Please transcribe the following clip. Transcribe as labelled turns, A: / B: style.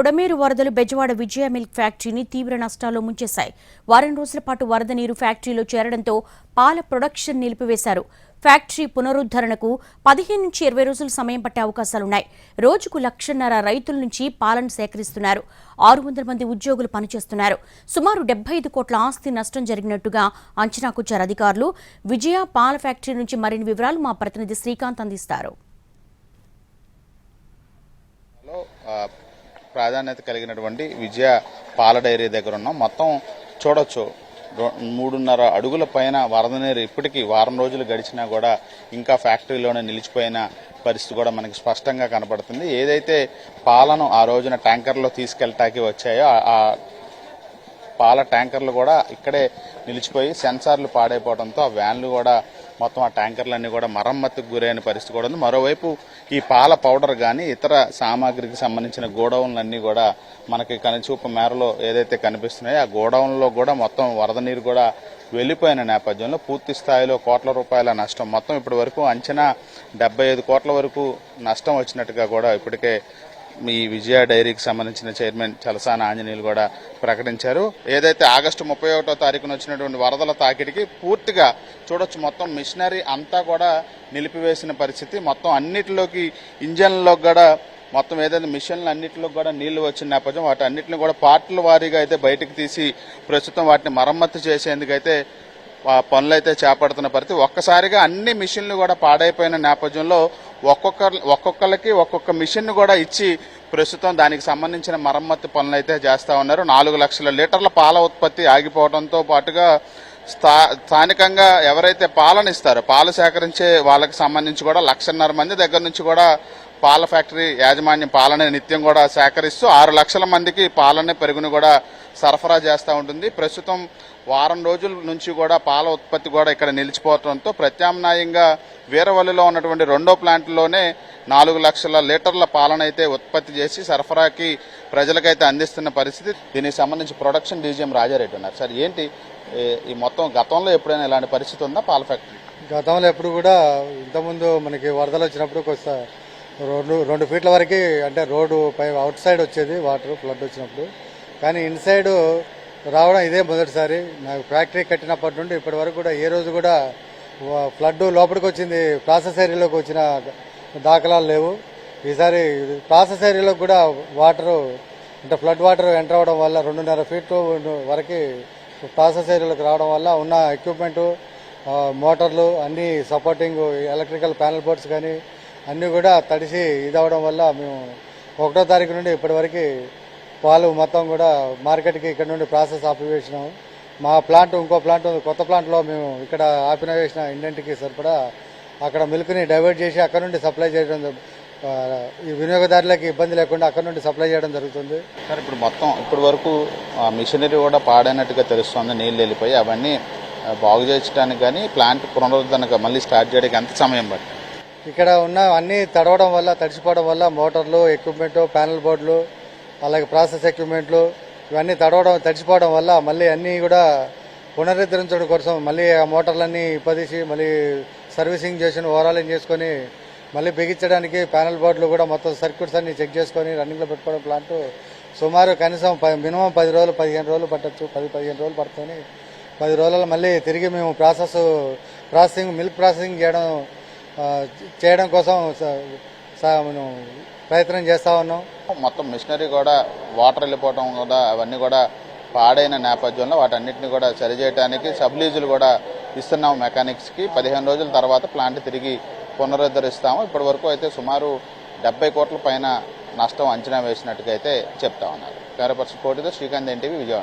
A: కొడమేరు వరదలు బెజవాడ విజయ మిల్క్ ఫ్యాక్టరీని తీవ్ర నష్టాల్లో ముంచేశాయి. వారం రోజుల పాటు వరద నీరు ఫ్యాక్టరీలో చేరడంతో పాల ప్రొడక్షన్ నిలిపివేశారు. ఫ్యాక్టరీ పునరుద్ధరణకు పదిహేను నుంచి ఇరవై రోజులు సమయం పట్టే అవకాశాలున్నాయి. రోజుకు లక్షన్నర రైతుల నుంచి పాలను సేకరిస్తున్నారు. ఆరు వందల మంది ఉద్యోగులు పనిచేస్తున్నారు. సుమారు డెబ్బై ఐదు కోట్ల ఆస్తి నష్టం జరిగినట్టుగా అంచనాకొచ్చారు అధికారులు. విజయ పాల ఫ్యాక్టరీ నుంచి మరిన్ని వివరాలు మా ప్రతినిధి శ్రీకాంత్ అందిస్తారు.
B: ప్రాధాన్యత కలిగినటువంటి విజయ పాల డైరీ దగ్గర ఉన్నాం. మొత్తం చూడొచ్చు. మూడున్నర అడుగుల పైన వరద నీరు ఇప్పటికీ వారం రోజులు గడిచినా కూడా ఇంకా ఫ్యాక్టరీలోనే నిలిచిపోయిన పరిస్థితి కూడా మనకి స్పష్టంగా కనపడుతుంది. ఏదైతే పాలను ఆ రోజున ట్యాంకర్లో తీసుకెళ్ళటానికి వచ్చాయో ఆ- ఆ పాల ట్యాంకర్లు కూడా ఇక్కడే నిలిచిపోయి సెన్సార్లు పాడైపోవడంతో ఆ వ్యాన్లు కూడా మొత్తం ఆ ట్యాంకర్లన్నీ కూడా మరమ్మతుకు గురైన పరిస్థితి కూడా ఉంది. మరోవైపు ఈ పాల పౌడర్ కానీ ఇతర సామాగ్రికి సంబంధించిన గోడౌన్లన్నీ కూడా మనకి కనిచూపు మేరలో ఏదైతే కనిపిస్తున్నాయో ఆ గోడౌన్లో కూడా మొత్తం వరద నీరు కూడా వెళ్ళిపోయిన నేపథ్యంలో పూర్తి స్థాయిలో కోట్ల రూపాయల నష్టం. మొత్తం ఇప్పటి వరకు అంచనా డెబ్బై ఐదు కోట్ల వరకు నష్టం వచ్చినట్టుగా కూడా ఇప్పటికే మీ విజయ డైరీకి సంబంధించిన చైర్మన్ చలసాన ఆంజనేయులు కూడా ప్రకటించారు. ఏదైతే ఆగస్టు ముప్పై ఒకటో తారీఖున వచ్చినటువంటి వరదల తాకిడికి పూర్తిగా చూడొచ్చు మొత్తం మిషనరీ అంతా కూడా నిలిపివేసిన పరిస్థితి. మొత్తం అన్నిటిలోకి ఇంజన్లోకి కూడా మొత్తం ఏదైతే మిషన్లు అన్నింటిలో కూడా నీళ్ళు వచ్చిన నేపథ్యం వాటి అన్నింటిని కూడా పార్ట్ల వారీగా అయితే బయటకు తీసి ప్రస్తుతం వాటిని మరమ్మతు చేసేందుకైతే అయితే పనులైతే చేపడుతున్న పరిస్థితి. ఒక్కసారిగా అన్ని మిషన్లు కూడా పాడైపోయిన నేపథ్యంలో ఒక్కొక్క ఒక్కొక్కరికి ఒక్కొక్క మిషన్ కూడా ఇచ్చి ప్రస్తుతం దానికి సంబంధించిన మరమ్మతు పనులు అయితే చేస్తా ఉన్నారు. నాలుగు లక్షల లీటర్ల పాల ఉత్పత్తి ఆగిపోవడంతో పాటుగా స్థా స్థానికంగా ఎవరైతే పాలనిస్తారో పాలు సేకరించే వాళ్ళకి సంబంధించి కూడా లక్షన్నర మంది దగ్గర నుంచి కూడా పాల ఫ్యాక్టరీ యాజమాన్యం పాలన నిత్యం కూడా సేకరిస్తూ ఆరు లక్షల మందికి పాలనే పెరుగును కూడా సరఫరా చేస్తూ ఉంటుంది. ప్రస్తుతం వారం రోజుల నుంచి కూడా పాల ఉత్పత్తి కూడా ఇక్కడ నిలిచిపోవడంతో ప్రత్యామ్నాయంగా వీరవల్లిలో ఉన్నటువంటి రెండో ప్లాంట్లోనే నాలుగు లక్షల లీటర్ల పాలనైతే అయితే ఉత్పత్తి చేసి సరఫరాకి ప్రజలకైతే అందిస్తున్న పరిస్థితి. దీనికి సంబంధించి ప్రొడక్షన్ డీజీఎం రాజారెడ్డి ఉన్నారు. సార్ ఏంటి ఈ మొత్తం గతంలో ఎప్పుడైనా ఇలాంటి పరిస్థితి ఉందా పాల ఫ్యాక్టరీ?
C: గతంలో ఎప్పుడు కూడా ఇంతకుముందు మనకి వరదలు వచ్చినప్పుడు కొంత రెండు రెండు ఫీట్ల వరకు అంటే రోడ్డు పై అవుట్ సైడ్ వచ్చేది వాటర్ ఫ్లడ్ వచ్చినప్పుడు. కానీ ఇన్సైడ్ రావడం ఇదే మొదటిసారి. నాకు ఫ్యాక్టరీ కట్టినప్పటి నుండి ఇప్పటి వరకు కూడా ఏ రోజు కూడా ఫ్లడ్ లోపలికి వచ్చింది ప్రాసెస్ ఏరియాలోకి వచ్చిన దాఖలాలు లేవు. ఈసారి ప్రాసెస్ ఏరియాలోకి కూడా వాటరు అంటే ఫ్లడ్ వాటర్ ఎంటర్ అవడం వల్ల రెండున్నర ఫీట్ వరకు ప్రాసెస్ ఏరియాలోకి రావడం వల్ల ఉన్న ఎక్విప్మెంటు మోటార్లు అన్ని సపోర్టింగ్ ఎలక్ట్రికల్ ప్యానల్ బోర్డ్స్ కానీ అన్నీ కూడా తడిసి ఇదవడం వల్ల మేము ఒకటో తారీఖు నుండి ఇప్పటివరకు పాలు మొత్తం కూడా మార్కెట్కి ఇక్కడ నుండి ప్రాసెస్ ఆపివేసినాము మా ప్లాంట్ ఇంకో ప్లాంట్ ఉంది కొత్త ప్లాంట్లో మేము ఇక్కడ ఆపిన వేసిన ఇండెంట్కి సరిపడా అక్కడ మిల్క్ని డైవర్ట్ చేసి అక్కడ నుండి సప్లై చేయడం ఈ వినియోగదారులకు ఇబ్బంది లేకుండా అక్కడ నుండి సప్లై చేయడం జరుగుతుంది.
B: సార్ ఇప్పుడు మొత్తం ఇప్పటి వరకు ఆ మిషనరీ కూడా పాడైనట్టుగా తెలుస్తుంది నీళ్ళు వెళ్ళిపోయి అవన్నీ బాగు చేయించడానికి కానీ ప్లాంట్ పునరుద్ధరణకు మళ్ళీ స్టార్ట్ చేయడానికి ఎంత సమయం పట్టింది
C: ఇక్కడ ఉన్న అన్ని తడవడం వల్ల తడిచిపోవడం వల్ల మోటార్లు ఎక్విప్మెంట్ ప్యానల్ బోర్డులు అలాగే ప్రాసెస్ ఎక్విప్మెంట్లు ఇవన్నీ తడవడం తడిచిపోవడం వల్ల మళ్ళీ అన్నీ కూడా పునరుద్ధరించడం కోసం మళ్ళీ ఆ మోటార్లన్నీ ఇప్పదీసి మళ్ళీ సర్వీసింగ్ చేసి ఓవరాలింగ్ చేసుకొని మళ్ళీ బిగించడానికి ప్యానల్ బోర్డులు కూడా మొత్తం సర్క్యూట్స్ అన్ని చెక్ చేసుకొని రన్నింగ్లో పెట్టుకోవడం ప్లాంట్ సుమారు కనీసం ప- మినిమం పది రోజులు పదిహేను రోజులు పట్టచ్చు. పది పదిహేను రోజులు పడుతుంది. పది రోజులలో మళ్ళీ తిరిగి మేము ప్రాసెస్ ప్రాసెసింగ్ మిల్క్ ప్రాసెసింగ్ చేయడం చేయడం కోసం మనం ప్రయత్నం చేస్తా ఉన్నాం.
B: మొత్తం మిషనరీ కూడా వాటర్ వెళ్ళిపోవడం కూడా అవన్నీ కూడా పాడైన నేపథ్యంలో వాటన్నిటిని కూడా సరిచేయడానికి సబ్లీజులు కూడా ఇస్తున్నాము మెకానిక్స్కి. పదిహేను రోజుల తర్వాత ప్లాంట్ తిరిగి పునరుద్ధరిస్తాము. ఇప్పటి వరకు అయితే సుమారు డెబ్బై కోట్ల పైన నష్టం అంచనా వేసినట్టుగా అయితే చెప్తా ఉన్నారు. కెమెరా పర్సన్ కోటితో శ్రీకాంత్ ఎన్టీవీ విజయవాడ.